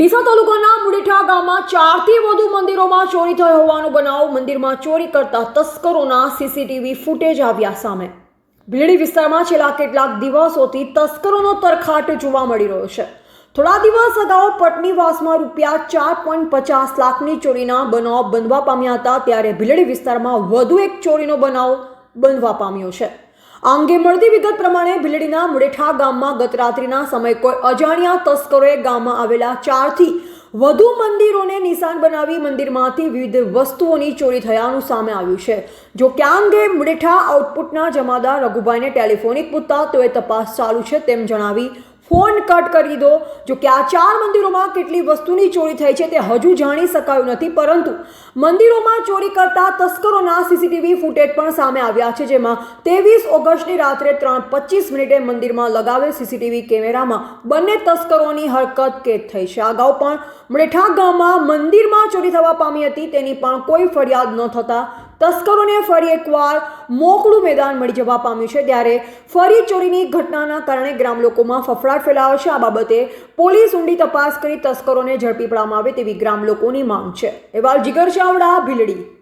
ડીસા તાલુકાના મુડીઠા ગામમાં ચારથી વધુ મંદિરોમાં ચોરી થયો હોવાનો બનાવ મંદિરમાં ચોરી કરતા તસ્કરોના સીસીટીવી ફૂટેજ આવ્યા સામે. ભીલડી વિસ્તારમાં છેલ્લા કેટલાક દિવસોથી તસ્કરોનો તરખાટ જોવા મળી રહ્યો છે. થોડા દિવસ અગાઉ પટનીવાસમાં રૂપિયા ચાર પોઈન્ટ પચાસ લાખની ચોરીના બનાવ બનવા પામ્યા હતા, ત્યારે ભીલડી વિસ્તારમાં વધુ એક ચોરીનો બનાવ બનવા પામ્યો છે. આ અંગે મળતી વિગત પ્રમાણે ભીલડીના મુડેઠા ગામમાં ગત રાત્રિના સમયે કોઈ અજાણ્યા તસ્કરોએ ગામમાં આવેલા ચારથી વધુ મંદિરોને નિશાન બનાવી મંદિરમાંથી વિવિધ વસ્તુઓની ચોરી થયાનું સામે આવ્યું છે. જો કે આ અંગે મુડેઠા આઉટપુટના જમાદાર રઘુભાઈને ટેલિફોનિક પૂછતા એ તપાસ ચાલુ છે તેમ જણાવી ફોન કટ કરી દો. જો કે આ ચાર મંદિરોમાં કેટલી વસ્તુની ચોરી થઈ છે તે હજુ જાણી શકાયું નથી. પરંતુ મંદિરોમાં ચોરી કરતા તસ્કરોના સીસીટીવી ફૂટેજ પણ સામે આવ્યા છે, જેમાં ત્રેવીસ ઓગસ્ટની રાત્રે ત્રણ પચીસ મિનિટે મંદિરમાં લગાવેલ સીસીટીવી કેમેરામાં બંને તસ્કરોની હરકત કેદ થઈ છે. અગાઉ પણ મડેઠા ગામમાં મંદિરમાં ચોરી થવા પામી હતી, તેની પણ કોઈ ફરિયાદ ન થતા તસ્કરોને ફરી એકવાર મોકળું મેદાન મળી જવા પામ્યું છે ત્યારે ફરી ચોરીની ઘટનાના કારણે ગ્રામ લોકોમાં ફફડાટ ફેલાયો છે. આ બાબતે પોલીસ ઊંડી તપાસ કરી તસ્કરોને ઝડપી પાડવામાં આવે તેવી ગ્રામ લોકોની માંગ છે. એવા જીગર ચાવડા, ભીલડી.